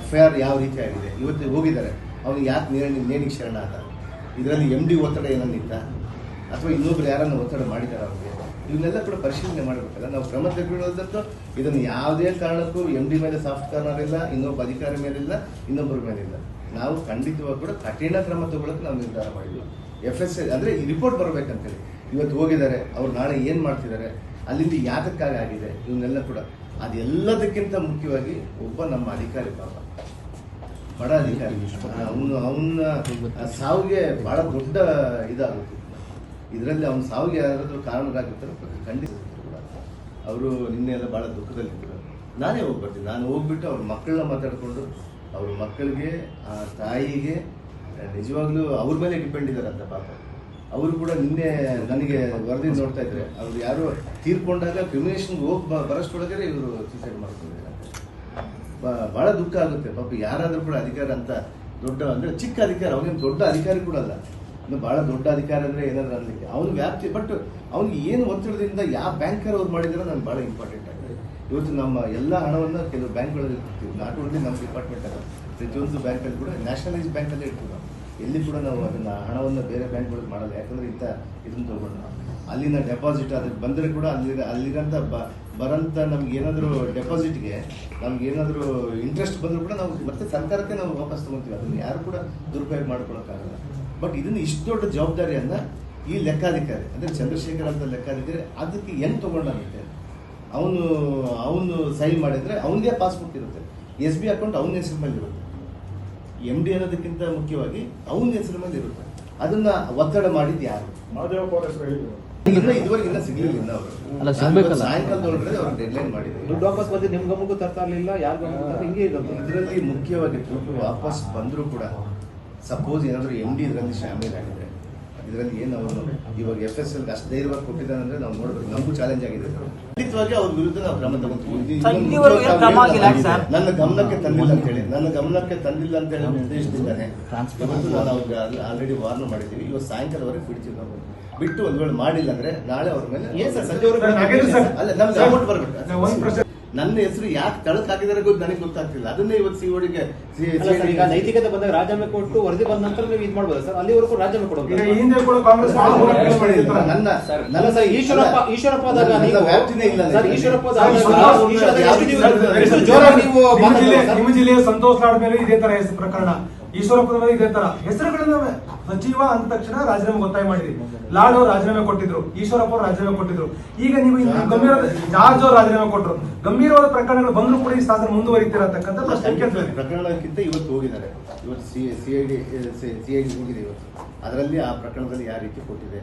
F I R ಯಾವ ರೀತಿ ಆಗಿದೆ? ಇವತ್ತು ಹೋಗಿದ್ದಾರೆ. ಅವ್ನಿಗೆ ಯಾಕೆ ನೇಣಿ ನೇಣಿಗೆ ಶರಣ ಆದ ಇದರಲ್ಲಿ ಎಂ ಡಿ ಒತ್ತಡ ಏನನ್ನಿತ್ತ ಅಥವಾ ಇನ್ನೊಬ್ರು ಯಾರನ್ನು ಒತ್ತಡ ಮಾಡಿದ್ದಾರೆ ಅವ್ರಿಗೆ? ಇವನ್ನೆಲ್ಲ ಕೂಡ ಪರಿಶೀಲನೆ ಮಾಡಬೇಕಲ್ಲ. ನಾವು ಕ್ರಮ ತೆಗೆದುಕೊಳ್ಳೋದಂತೂ ಇದನ್ನು ಯಾವುದೇ ಕಾರಣಕ್ಕೂ ಎಂ ಡಿ ಮೇಲೆ ಸಾಫ್ಟ್ ಕಾರ್ನರ್ ಇಲ್ಲ, ಇನ್ನೊಬ್ಬ ಅಧಿಕಾರಿ ಮೇಲಿಲ್ಲ ಇನ್ನೊಬ್ಬರ ಮೇಲಿಲ್ಲ ನಾವು ಖಂಡಿತವಾಗಿ ಕೂಡ ಕಠಿಣ ಕ್ರಮ ತಗೊಳ್ಳೋಕೆ ನಾವು ನಿರ್ಧಾರ ಮಾಡಿದ್ವಿ. ಎಫ್ ಎಸ್ ಅಂದರೆ ಈ ರಿಪೋರ್ಟ್ ಬರಬೇಕಂತೇಳಿ. ಇವತ್ತು ಹೋಗಿದ್ದಾರೆ, ಅವ್ರು ನಾಳೆ ಏನು ಮಾಡ್ತಿದ್ದಾರೆ? ಅಲ್ಲಿಂದ ಯಾತಕ್ಕಾಗಿ ಆಗಿದೆ? ಇವನ್ನೆಲ್ಲ ಕೂಡ. ಅದೆಲ್ಲದಕ್ಕಿಂತ ಮುಖ್ಯವಾಗಿ ಒಬ್ಬ ನಮ್ಮ ಅಧಿಕಾರಿ ಪಾಪ. ಬಡ ಅಧಿಕಾರಿ. ಅವನು ಅವನ ಸಾವಿಗೆ ಬಹಳ ದೊಡ್ಡ ಇದಾಗುತ್ತೆ. ಇದರಲ್ಲಿ ಅವನ ಸಾವಿಗೆ ಯಾರಾದರೂ ಕಾರಣರಾಗಿರ್ತಾರೆ ಖಂಡಿತ ಕೂಡ ಅವರು ನಿನ್ನೆ ಎಲ್ಲ ಭಾಳ ದುಃಖದಲ್ಲಿದ್ದರು. ನಾನೇ ಹೋಗ್ಬರ್ತೀನಿ. ನಾನು ಹೋಗ್ಬಿಟ್ಟು ಅವ್ರ ಮಕ್ಕಳನ್ನ ಮಾತಾಡಿಕೊಂಡು ಅವ್ರ ಮಕ್ಕಳಿಗೆ ಆ ತಾಯಿಗೆ ನಿಜವಾಗ್ಲೂ ಅವ್ರ ಮೇಲೆ ಡಿಪೆಂಡ್ ಇದ್ದಾರೆ ಅಂತ ಪಾಪ. ಅವರು ಕೂಡ ನಿನ್ನೆ ನನಗೆ ವರದಿ ನೋಡ್ತಾ ಇದ್ರೆ. ಅವ್ರು ಯಾರು ತೀರ್ಕೊಂಡಾಗ ಕ್ರಿಮಿನೇಷನ್ಗೆ ಹೋಗಿ ಬರೋಷ್ಟೊಳಗೆ ಇವರು ಸೂಸೈಡ್ ಮಾಡ್ಕೊಂಡಿದ್ದಾರೆ ಬಹಳ ದುಃಖ ಆಗುತ್ತೆ. ಪಾಪ ಯಾರಾದರೂ ಕೂಡ ಅಧಿಕಾರ ಅಂತ ದೊಡ್ಡ ಅಂದ್ರೆ ಚಿಕ್ಕ ಅಧಿಕಾರ ಅವನೇನು ದೊಡ್ಡ ಅಧಿಕಾರಿ ಕೂಡ ಅಲ್ಲ. ಇನ್ನು ಬಹಳ ದೊಡ್ಡ ಅಧಿಕಾರ ಅಂದ್ರೆ ಏನಾದ್ರೂ ಅನ್ಲಿಕ್ಕೆ. ಅವನು ವ್ಯಾಪ್ತಿ ಬಟ್ ಅವ್ನಿಗೆ ಏನು ಒತ್ತಡದಿಂದ ಯಾವ ಬ್ಯಾಂಕರ್ ಅವ್ರು ಮಾಡಿದ್ರೆ ನಾನು ಬಹಳ ಇಂಪಾರ್ಟೆಂಟ್ ಆಗಿದೆ. ಇವತ್ತು ನಮ್ಮ ಎಲ್ಲ ಹಣವನ್ನು ಕೆಲವು ಬ್ಯಾಂಕ್ಗಳಲ್ಲಿ ಇರ್ತೀವಿ ನಾಟ್ ಓನ್ಲಿ ನಮ್ಮ ಡಿಪಾರ್ಟ್ಮೆಂಟ್ ಅಲ್ಲ, ಪ್ರತಿಯೊಂದು ಬ್ಯಾಂಕಲ್ಲಿ ಕೂಡ ನ್ಯಾಷನಲೈಸ್ ಬ್ಯಾಂಕಲ್ಲೇ ಇರ್ತೀವಿ ಎಲ್ಲಿ ಕೂಡ ನಾವು ಅದನ್ನ ಹಣವನ್ನು ಬೇರೆ ಬ್ಯಾಂಕ್ಗಳಿಗೆ ಮಾಡಲ್ಲ. ಯಾಕಂದ್ರೆ ಇಂಥ ಇದನ್ನು ತಗೊಂಡು ಅಲ್ಲಿನ ಡೆಪಾಸಿಟ್ ಅದಕ್ಕೆ ಬಂದರೆ ಕೂಡ ಅಲ್ಲಿ ಅಲ್ಲಿರಂತ ಬ, ಬರಂತ ನಮ್ಗೆ ಏನಾದರೂ ಡೆಪಾಸಿಟ್ಗೆ ನಮ್ಗೆ ಏನಾದರೂ ಇಂಟ್ರೆಸ್ಟ್ ಬಂದರೂ ಕೂಡ ನಾವು ಮತ್ತೆ ಸರ್ಕಾರಕ್ಕೆ ನಾವು ವಾಪಸ್ ತಗೊತೀವಿ ಅದನ್ನು ಯಾರು ಕೂಡ ದುರುಪಯೋಗ ಮಾಡ್ಕೊಳಕ್ಕಾಗಲ್ಲ. ಬಟ್ ಇದನ್ನು ಇಷ್ಟು ದೊಡ್ಡ ಜವಾಬ್ದಾರಿಯನ್ನ ಈ ಲೆಕ್ಕಾಧಿಕಾರಿ, ಅಂದರೆ ಚಂದ್ರಶೇಖರ್ ಅಂತ ಲೆಕ್ಕಾಧಿಕಾರಿ ಅದಕ್ಕೆ ಹೆಂಗ್ ತೊಗೊಂಡಾಗುತ್ತೆ ಅವನು ಅವನು ಸೈನ್ ಮಾಡಿದ್ರೆ ಅವನಿಗೆ ಪಾಸ್ಬುಕ್ ಇರುತ್ತೆ. ಎಸ್ ಬಿ ಅಕೌಂಟ್ ಅವನ ಹೆಸರು ಮೇಲೆ ಇರುತ್ತೆ ಎಂ ಡಿ ಅನ್ನೋದಕ್ಕಿಂತ ಮುಖ್ಯವಾಗಿ ಅವನ ಹೆಸರು ಮೇಲೆ ಇರುತ್ತೆ. ಅದನ್ನ ಒತ್ತಡ ಮಾಡಿದ್ದು ಯಾರು? ಮಾದೇವಪ್ಪ ಅವ್ರ ಹೆಸರು ಹೇಳಿದ್ರು. ಇನ್ನ ಇದುವರೆಗೆ ಇನ್ನ ಸಿಗ್ಲಿಲ್ಲ ಅವರು. ಅಲ್ಲ, ಸಿಗ್ಬೇಕಲ್ಲ. ಸಾಯಂಕಾಲದೊಳಗಡೆ ಅವ್ರು ಡೆಡ್ಲೈನ್ ಮಾಡಿದ್ರು ದುಡ್ಡು ವಾಪಸ್ ಬಂದು ನಿಮ್ ಗಮನಕ್ಕೂ ತರ್ತಾ ಇರ್ಲಿಲ್ಲ ಯಾರ ಗಮನಕ್ಕೂ ಹಿಂಗೆ ಇರೋದು. ಇದರಲ್ಲಿ ಮುಖ್ಯವಾಗಿ ದುಡ್ಡು ವಾಪಸ್ ಬಂದರೂ ಕೂಡ ಸಪೋಸ್ ಏನಾದರೂ ಎಂ ಡಿ ಇದರಲ್ಲಿ ಶಾಮೀಲ್ ಆಗಿದೆ ಇದರಲ್ಲಿ ಏನು ಅವರು ಇವಾಗ ಎಫ್ ಎಸ್ ಎಲ್ ಅಷ್ಟು ಧೈರ್ಯವಾಗಿ ಕೊಟ್ಟಿದ್ದಾನೆ ಅಂದ್ರೆ ನಾವು ನೋಡ್ಬೇಕು. ನಮಗೂ ಚಾಲೆಂಜ್ ಆಗಿದೆ. ಖಂಡಿತವಾಗಿ ಅವ್ರ ವಿರುದ್ಧ ನಾವು ಕ್ರಮ ಸರ್? ನನ್ನ ಗಮನಕ್ಕೆ ತಂದಿಲ್ಲ ಅಂತ ಹೇಳಿ. ನನ್ನ ಗಮನಕ್ಕೆ ತಂದಿಲ್ಲ ಅಂತ ಹೇಳಿ ಉದ್ದೇಶದಿಂದಾನೆ ಇವತ್ತು ನಾನು ಅವ್ರಿಗೆ ಆಲ್ರೆಡಿ ವಾರ್ನ್ ಮಾಡಿದ್ದೀವಿ ಇವತ್ತು ಸಾಯಂಕಾಲವರೆಗೆ ಬಿಡ್ತೀವಿ ನಾವು. ಬಿಟ್ಟು ಒಂದ್ ವೇಳೆ ಮಾಡಿಲ್ಲ ಅಂದ್ರೆ ನಾಳೆ ಅವ್ರ ಮೇಲೆ ಏನ್ ಸರ್, ಸಂಜೆವರೆಗೂ ಸರ್, ಅಲ್ಲ ನಮ್ಗೆ ಸರ್, ಅಮೌಂಟ್ ಬರ್ಬೇಕು. ನನ್ನ ಹೆಸರು ಯಾಕೆ ತಳಕ್ ಹಾಕಿದಾರೆ ಗೊತ್ತು ನನಗೆ ಗೊತ್ತಾಗ್ತಿಲ್ಲ ಅದನ್ನೇ ಇವತ್ತು ಸಿ ಓಡಿಗೆ ಅಲ್ಲ ಈಗ ನೈತಿಕತೆ ಬಂದಾಗ ರಾಜೀನಾಮೆ ಕೊಟ್ಟು ವರದಿ ಬಂದ ನಂತರ ನೀವು ಇದು ಮಾಡ್ಬೋದು ಸರ್ ಅಲ್ಲಿವರೆಗೂ ರಾಜೀನಾಮೆ ಕೊಡಬಹುದು ಈಶ್ವರಪ್ಪ ಈಶ್ವರಪ್ಪ ಆದಾಗ ನನ್ನ ನೀವು ವ್ಯಾಪ್ತಿನೇ ಇಲ್ಲ ಸರ್ ಈಶ್ವರಪ್ಪ ಆದಾಗ ಈಶ್ವರಪ್ಪ ಯಾವ್ದು ಎಷ್ಟು ಸರ್, ನೀವು- ನಿಮ್ಮ ಜಿಲ್ಲೆಯ ಸಂತೋಷ್ ಲಾಡ್ ಮೇಲೆ ಇದೇ ತರ ಹೆಸರು ಪ್ರಕರಣ ಈಶ್ವರಪ್ಪನ ಇದೇ ತರ ಹೆಸರುಗಳಿದಾವೆ ಸಚಿವ ಅಂದ ತಕ್ಷಣ ರಾಜೀನಾಮೆ ಒತ್ತಾಯ ಮಾಡಿದ್ರಿ. ಲಾಡ್ ಅವರು ರಾಜೀನಾಮೆ ಕೊಟ್ಟಿದ್ರು ಈಶ್ವರಪ್ಪ ಅವರು ರಾಜೀನಾಮೆ ಕೊಟ್ಟಿದ್ರು. ಈಗ ನೀವು ಗಂಭೀರ ಜಾರ್ಜ್ ಅವರು ರಾಜೀನಾಮೆ ಕೊಟ್ಟರು ಗಂಭೀರವಾದ ಪ್ರಕರಣಗಳು ಬಂದ್ರು ಕೂಡ ಈ ಸಾಧನೆ ಮುಂದುವರಿತೀರತಕ್ಕಂಥ ಪ್ರಕರಣಕ್ಕಿಂತ ಇವತ್ತು ಹೋಗಿದ್ದಾರೆ. ಇವತ್ತು C C I D C I D ಹೋಗಿದೆ ಇವತ್ತು. ಅದರಲ್ಲಿ ಆ ಪ್ರಕರಣದಲ್ಲಿ ಯಾವ ರೀತಿ ಕೊಟ್ಟಿದೆ?